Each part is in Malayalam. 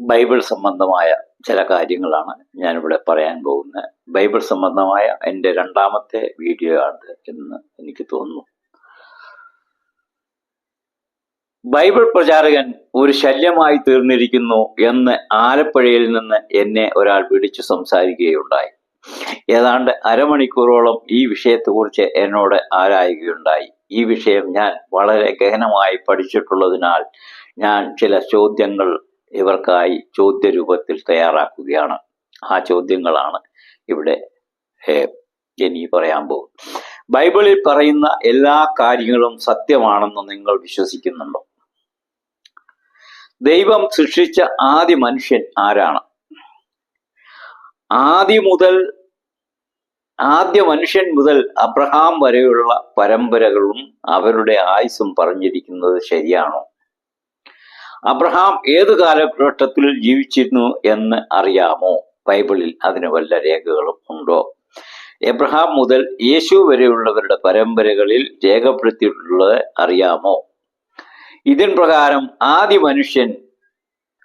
ബൈബിൾ സംബന്ധമായ ചില കാര്യങ്ങളാണ് ഞാനിവിടെ പറയാൻ പോകുന്നത്. ബൈബിൾ സംബന്ധമായ എന്റെ രണ്ടാമത്തെ വീഡിയോ ആണ് എന്ന് എനിക്ക് തോന്നുന്നു. ബൈബിൾ പ്രചാരകൻ ഒരു ശല്യമായി തീർന്നിരിക്കുന്നു എന്ന് ആലപ്പുഴയിൽ നിന്ന് എന്നെ ഒരാൾ വിളിച്ചു സംസാരിക്കുകയുണ്ടായി. ഏതാണ്ട് അരമണിക്കൂറോളം ഈ വിഷയത്തെക്കുറിച്ച് എന്നോട് ആരായുകയുണ്ടായി. ഈ വിഷയം ഞാൻ വളരെ ഗഹനമായി പഠിച്ചിട്ടുള്ളതിനാൽ ഞാൻ ചില ചോദ്യങ്ങൾ ഇവർക്കായി ചോദ്യരൂപത്തിൽ തയ്യാറാക്കുകയാണ്. ആ ചോദ്യങ്ങളാണ് ഇവിടെ ഇനി പറയാൻ പോകും ബൈബിളിൽ പറയുന്ന എല്ലാ കാര്യങ്ങളും സത്യമാണെന്ന് നിങ്ങൾ വിശ്വസിക്കുന്നുണ്ടോ? ദൈവം സൃഷ്ടിച്ച ആദ്യ മനുഷ്യൻ ആരാണ്? ആദ്യ മുതൽ ആദ്യ മനുഷ്യൻ മുതൽ അബ്രഹാം വരെയുള്ള പരമ്പരകളും അവരുടെ ആയുസും പറഞ്ഞിരിക്കുന്നത് ശരിയാണോ? അബ്രഹാം ഏത് കാലഘട്ടത്തിൽ ജീവിച്ചിരുന്നു എന്ന് അറിയാമോ? ബൈബിളിൽ അതിന് വല്ല രേഖകളും ഉണ്ടോ? എബ്രഹാം മുതൽ യേശു വരെയുള്ളവരുടെ പരമ്പരകളിൽ രേഖപ്പെടുത്തിയിട്ടുള്ളത് അറിയാമോ? ഇതിൻ പ്രകാരം ആദ്യ മനുഷ്യൻ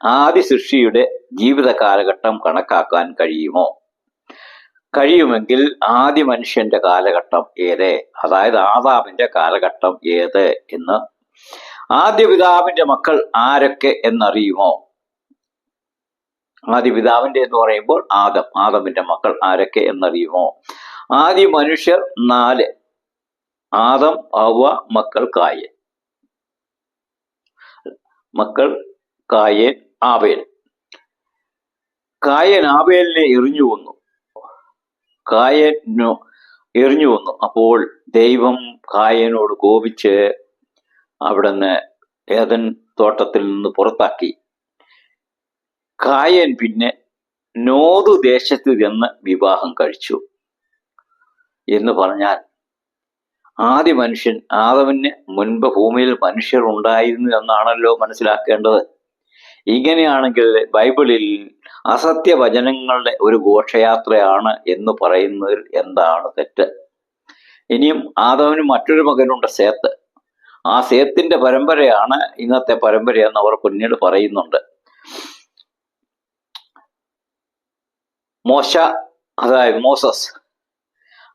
ആദ്യ സൃഷ്ടിയുടെ ജീവിത കാലഘട്ടം കണക്കാക്കാൻ കഴിയുമോ? കഴിയുമെങ്കിൽ ആദ്യ മനുഷ്യന്റെ കാലഘട്ടം ഏത്? അതായത് ആദാമിന്റെ കാലഘട്ടം ഏത് എന്ന് ആദ്യ പിതാവിന്റെ മക്കൾ ആരൊക്കെ എന്നറിയുമോ? ആദ്യ പിതാവിന്റെ എന്ന് പറയുമ്പോൾ ആദം. ആദമിന്റെ മക്കൾ ആരൊക്കെ എന്നറിയുമോ? ആദ്യ മനുഷ്യർ നാല്. ആദം അവ മക്കൾ കായൻ മക്കൾ കായൻ ആവേൽ. കായൻ ആവേലിനെ എറിഞ്ഞു കൊന്നു. കായനു എറിഞ്ഞു വന്നു അപ്പോൾ ദൈവം കായനോട് കോപിച്ച് അവിടുന്ന് ഏതൻ തോട്ടത്തിൽ നിന്ന് പുറത്താക്കി. കായൻ പിന്നെ നോതു ദേശത്ത് ചെന്ന് വിവാഹം കഴിച്ചു. എന്ന് പറഞ്ഞാൽ ആദ്യ മനുഷ്യൻ ആദവിന് മുൻപ് ഭൂമിയിൽ മനുഷ്യർ ഉണ്ടായിരുന്നു എന്നാണല്ലോ മനസ്സിലാക്കേണ്ടത്. ഇങ്ങനെയാണെങ്കിൽ ബൈബിളിൽ അസത്യവചനങ്ങളുടെ ഒരു ഘോഷയാത്രയാണ് എന്ന് പറയുന്നതിൽ എന്താണ് തെറ്റ്? ഇനിയും ആദവന് മറ്റൊരു മകനുണ്ട് സേത്ത്. ആ സേത്തിന്റെ പരമ്പരയാണ് ഇന്നത്തെ പരമ്പരയെന്ന് അവർ പിന്നീട് പറയുന്നുണ്ട്. മോശ അതായത് മോസസ്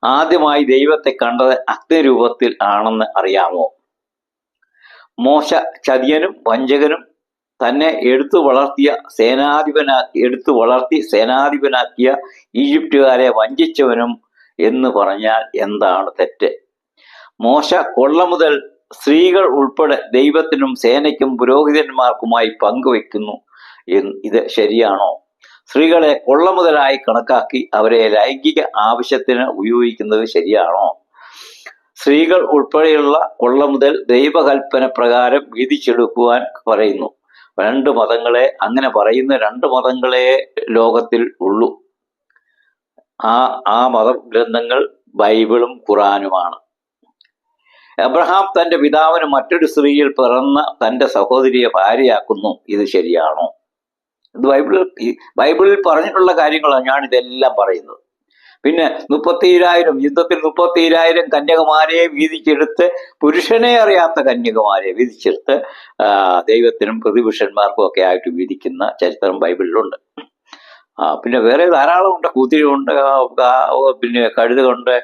ആദ്യമായി ദൈവത്തെ കണ്ടത് അഗ്നിരൂപത്തിൽ ആണെന്ന് അറിയാമോ? മോശ ചതിയനും വഞ്ചകനും തന്നെ എടുത്തു വളർത്തിയ സേനാധിപനാ എടുത്തു വളർത്തി സേനാധിപനാക്കിയ ഈജിപ്തുകാരെ വഞ്ചിച്ചവനും എന്ന് പറഞ്ഞാൽ എന്താണ് തെറ്റ്? മോശ കൊള്ള മുതൽ സ്ത്രീകൾ ഉൾപ്പെടെ ദൈവത്തിനും സേനയ്ക്കും പുരോഹിതന്മാർക്കുമായി പങ്കുവെക്കുന്നു. ഇത് ശരിയാണോ? സ്ത്രീകളെ കൊള്ള മുതലായി കണക്കാക്കി അവരെ ലൈംഗിക ആവശ്യത്തിന് ഉപയോഗിക്കുന്നത് ശരിയാണോ? സ്ത്രീകൾ ഉൾപ്പെടെയുള്ള കൊള്ള മുതൽ ദൈവകൽപ്പന പ്രകാരം വിധിച്ചെടുക്കുവാൻ പറയുന്നു. രണ്ട് മതങ്ങളെ അങ്ങനെ പറയുന്ന രണ്ട് മതങ്ങളെ ലോകത്തിൽ ഉള്ളൂ. ആ ആ മതഗ്രന്ഥങ്ങൾ ബൈബിളും ഖുറാനുമാണ്. എബ്രഹാം തന്റെ പിതാവിന് മറ്റൊരു സ്ത്രീയിൽ പിറന്ന തന്റെ സഹോദരിയെ ഭാര്യയാക്കുന്നു. ഇത് ശരിയാണോ? ഇത് ബൈബിളിൽ ബൈബിളിൽ പറഞ്ഞിട്ടുള്ള കാര്യങ്ങളാണ് ഞാൻ ഇതെല്ലാം പറയുന്നത്. പിന്നെ മുപ്പത്തിരായിരം യുദ്ധത്തിൽ മുപ്പത്തിരായിരം കന്യകമാരെ വീതിച്ചെടുത്ത് പുരുഷനെ അറിയാത്ത കന്യകമാരെ വീതിച്ചെടുത്ത് ദൈവത്തിനും പ്രതിപുരുഷന്മാർക്കും ഒക്കെ ആയിട്ട് വീതിക്കുന്ന ചരിത്രം ബൈബിളിലുണ്ട്. പിന്നെ വേറെ ധാരാളം ഉണ്ട്. കുതിരയുണ്ട് പിന്നെ കഴുതുകളുണ്ട്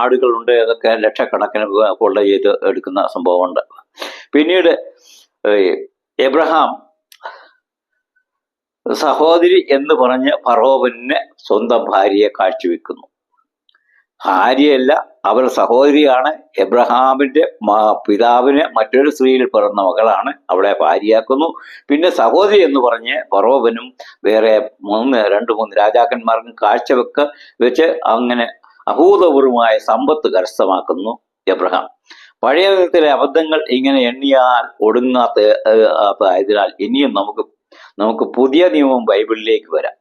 ആടുകളുണ്ട് അതൊക്കെ ലക്ഷക്കണക്കിന് കൊള്ള ചെയ്ത് എടുക്കുന്ന സംഭവമുണ്ട്. പിന്നീട് എബ്രഹാം സഹോദരി എന്ന് പറഞ്ഞ് ഫറോവന് സ്വന്തം ഭാര്യയെ കാഴ്ചവെക്കുന്നു. ഭാര്യയല്ല അവർ സഹോദരിയാണ് എബ്രഹാമിന്റെ പിതാവിന് മറ്റൊരു സ്ത്രീയിൽ പിറന്ന മകളാണ് അവളെ ഭാര്യയാക്കുന്നു. പിന്നെ സഹോദരി എന്ന് പറഞ്ഞ് ഫറോവനും വേറെ മൂന്ന് രണ്ട് മൂന്ന് രാജാക്കന്മാർക്കും കാഴ്ചവെക്ക വെച്ച് അങ്ങനെ അഭൂതപൂർവമായ സമ്പത്ത് കരസ്ഥമാക്കുന്നു എബ്രഹാം. പഴയ വിധത്തിലെ അബദ്ധങ്ങൾ ഇങ്ങനെ എണ്ണിയാൽ ഒടുങ്ങാത്ത ആയതിനാൽ ഇനിയും നമുക്ക് നമുക്ക് പുതിയ നിയമം ബൈബിളിലേക്ക് വരാം.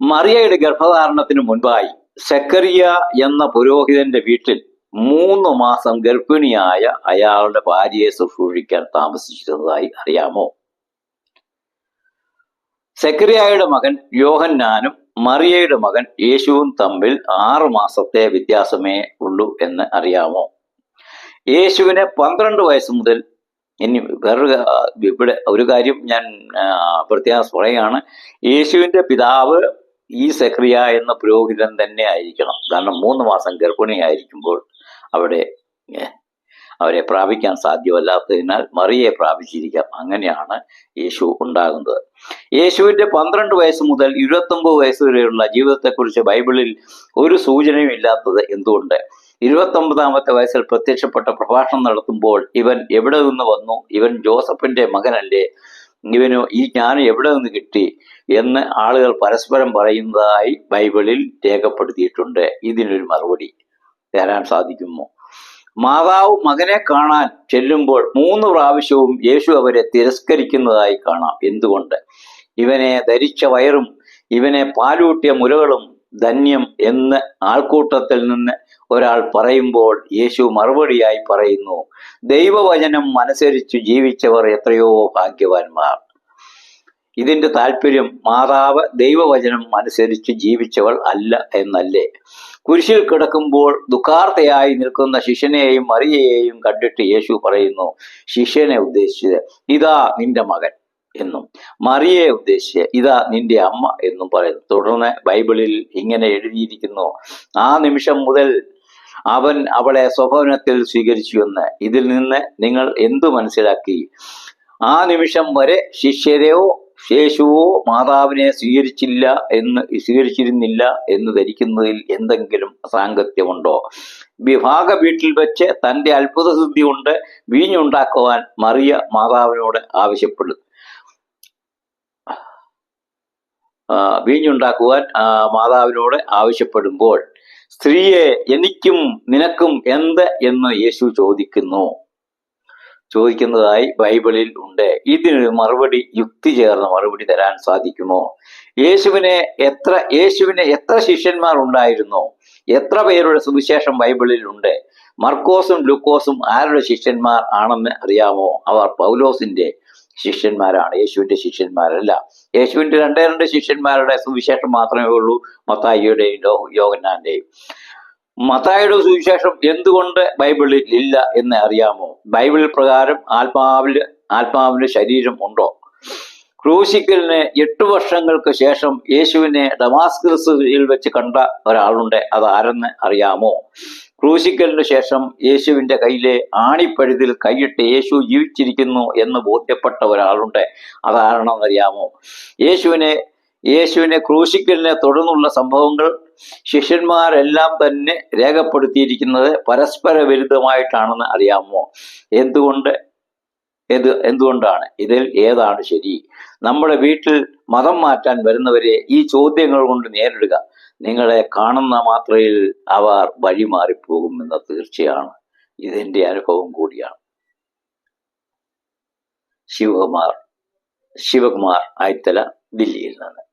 മറിയയുടെ ഗർഭധാരണത്തിന് മുൻപായി സെക്കറിയ എന്ന പുരോഹിതന്റെ വീട്ടിൽ മൂന്ന് മാസം ഗർഭിണിയായ അയാളുടെ ഭാര്യയെ ശുശ്രൂഷിക്കാൻ താമസിച്ചിരുന്നതായി അറിയാമോ? സെക്രിയായുടെ മകൻ യോഹന്നാനും മറിയയുടെ മകൻ യേശുവും തമ്മിൽ ആറു മാസത്തെ വ്യത്യാസമേ ഉള്ളൂ എന്ന് അറിയാമോ? യേശുവിനെ പന്ത്രണ്ട് വയസ്സ് മുതൽ ഇനി വേറൊരു ഇവിടെ ഒരു കാര്യം ഞാൻ പ്രത്യേകം പറയുകയാണ്. യേശുവിന്റെ പിതാവ് ഈ സക്രിയ എന്ന പുരോഹിതൻ തന്നെ ആയിരിക്കണം. കാരണം മൂന്ന് മാസം ഗർഭിണിയായിരിക്കുമ്പോൾ അവിടെ അവരെ പ്രാപിക്കാൻ സാധ്യമല്ലാത്തതിനാൽ മറിയെ പ്രാപിച്ചിരിക്കാം. അങ്ങനെയാണ് യേശു ഉണ്ടാകുന്നത്. യേശുവിന്റെ പന്ത്രണ്ട് വയസ്സ് മുതൽ ഇരുപത്തൊമ്പത് വയസ്സ് വരെയുള്ള ജീവിതത്തെക്കുറിച്ച് ബൈബിളിൽ ഒരു സൂചനയും ഇല്ലാത്തത് എന്തുകൊണ്ട്? ഇരുപത്തൊമ്പതാമത്തെ വയസ്സിൽ പ്രത്യക്ഷപ്പെട്ട പ്രഭാഷണം നടത്തുമ്പോൾ ഇവൻ എവിടെ നിന്ന് വന്നു? ഇവൻ ജോസഫിന്റെ മകനല്ലേ? ഇവന് ഈ ജ്ഞാനം എവിടെ നിന്ന് കിട്ടി എന്ന് ആളുകൾ പരസ്പരം പറയുന്നതായി ബൈബിളിൽ രേഖപ്പെടുത്തിയിട്ടുണ്ട്. ഇതിനൊരു മറുപടി തരാൻ സാധിക്കുമോ? മാതാവ് മകനെ കാണാൻ ചെല്ലുമ്പോൾ മൂന്ന് പ്രാവശ്യവും യേശു അവരെ തിരസ്കരിക്കുന്നതായി കാണാം. എന്തുകൊണ്ട്? ഇവനെ ധരിച്ച വയറും ഇവനെ പാലൂട്ടിയ മുലകളും ധന്യം എന്ന് ആൾക്കൂട്ടത്തിൽ നിന്ന് ഒരാൾ പറയുമ്പോൾ യേശു മറുപടിയായി പറയുന്നു ദൈവവചനം അനുസരിച്ച് ജീവിച്ചവർ എത്രയോ ഭാഗ്യവാന്മാർ. ഇതിന്റെ താല്പര്യം മാതാവ് ദൈവവചനം അനുസരിച്ച് ജീവിച്ചവൾ അല്ല എന്നല്ലേ? കുരിശിൽ കിടക്കുമ്പോൾ ദുഃഖാർത്ഥയായി നിൽക്കുന്ന ശിഷ്യനെയും മറിയയെയും കണ്ടിട്ട് യേശു പറയുന്നു ശിഷ്യനെ ഉദ്ദേശിച്ചത് ഇതാ നിന്റെ മകൻ. എന്നും. മറിയെ ഉദ്ദേശിച്ച് ഇതാ നിന്റെ അമ്മ എന്നും പറയുന്നു. തുടർന്ന് ബൈബിളിൽ ഇങ്ങനെ എഴുതിയിരിക്കുന്നു. ആ നിമിഷം മുതൽ അവൻ അവളെ സ്വഭവനത്തിൽ സ്വീകരിച്ചു എന്ന്. ഇതിൽ നിന്ന് നിങ്ങൾ എന്തു മനസ്സിലാക്കി? ആ നിമിഷം വരെ ശിഷ്യരെയോ ശേഷുവോ മാതാവിനെ സ്വീകരിച്ചില്ല എന്ന് സ്വീകരിച്ചിരുന്നില്ല എന്ന് ധരിക്കുന്നതിൽ എന്തെങ്കിലും സാങ്കത്യമുണ്ടോ? വിഭാഗ വീട്ടിൽ വെച്ച് തന്റെ അത്ഭുത സിദ്ധി കൊണ്ട് വീഞ്ഞുണ്ടാക്കുവാൻ മറിയ മാതാവിനോട് ആവശ്യപ്പെടും ആ, വീഞ്ഞുണ്ടാക്കുവാൻ മാതാവിനോട് ആവശ്യപ്പെടുമ്പോൾ സ്ത്രീയെ എനിക്കും നിനക്കും എന്ത് എന്ന് യേശു ചോദിക്കുന്നു. ചോദിക്കുന്നതായി ബൈബിളിൽ ഉണ്ട്. ഇതിനൊരു മറുപടി യുക്തി ചേർന്ന മറുപടി തരാൻ സാധിക്കുമോ? യേശുവിനെ എത്ര യേശുവിനെ എത്ര ശിഷ്യന്മാർ ഉണ്ടായിരുന്നു? എത്ര പേരുടെ സുവിശേഷം ബൈബിളിൽ ഉണ്ട്? മർക്കോസും ലൂക്കോസും ആരുടെ ശിഷ്യന്മാർ ആണെന്ന് അറിയാമോ? അവർ പൗലോസിന്റെ ശിഷ്യന്മാരാണ്. യേശുവിന്റെ ശിഷ്യന്മാരല്ല. യേശുവിന്റെ രണ്ടേ രണ്ട് ശിഷ്യന്മാരുടെ സുവിശേഷം മാത്രമേ ഉള്ളൂ മത്തായിയുടെയും യോഗന്നാന്റെയും മത്തായിയുടെ സുവിശേഷം എന്തുകൊണ്ട് ബൈബിളിൽ ഇല്ല എന്ന് അറിയാമോ? ബൈബിൾ പ്രകാരം ആത്മാവിൽ ആത്മാവിന് ശരീരം ഉണ്ടോ? ക്രൂശിക്കലിന് എട്ട് വർഷങ്ങൾക്ക് ശേഷം യേശുവിനെ ഡമാസ്കസിൽ വെച്ച് കണ്ട ഒരാളുണ്ട്. അതാരെന്ന് അറിയാമോ? ക്രൂശിക്കലിന് ശേഷം യേശുവിന്റെ കയ്യിലെ ആണിപ്പഴുതിൽ കൈയിട്ട് യേശു ജീവിച്ചിരിക്കുന്നു എന്ന് ബോധ്യപ്പെട്ട ഒരാളുണ്ട്. അറിയാമോ യേശുവിനെ യേശുവിനെ ക്രൂശിക്കലിനെ തുടർന്നുള്ള സംഭവങ്ങൾ ശിഷ്യന്മാരെല്ലാം തന്നെ രേഖപ്പെടുത്തിയിരിക്കുന്നത് പരസ്പര വിരുദ്ധമായിട്ടാണെന്ന് അറിയാമോ? എന്തുകൊണ്ട് ഏത് എന്തുകൊണ്ടാണ്? ഇതിൽ ഏതാണ് ശരി? നമ്മുടെ വീട്ടിൽ മതം മാറ്റാൻ വരുന്നവരെ ഈ ചോദ്യങ്ങൾ കൊണ്ട് നേരിടുക. നിങ്ങളെ കാണുന്ന മാത്രയിൽ അവർ വഴിമാറിപ്പോകുമെന്ന് തീർച്ചയാണ്. ഇതെന്റെ അനുഭവം കൂടിയാണ്. ശിവകുമാർ ശിവകുമാർ ആയിത്തല ദില്ലിയിൽ നിന്ന്.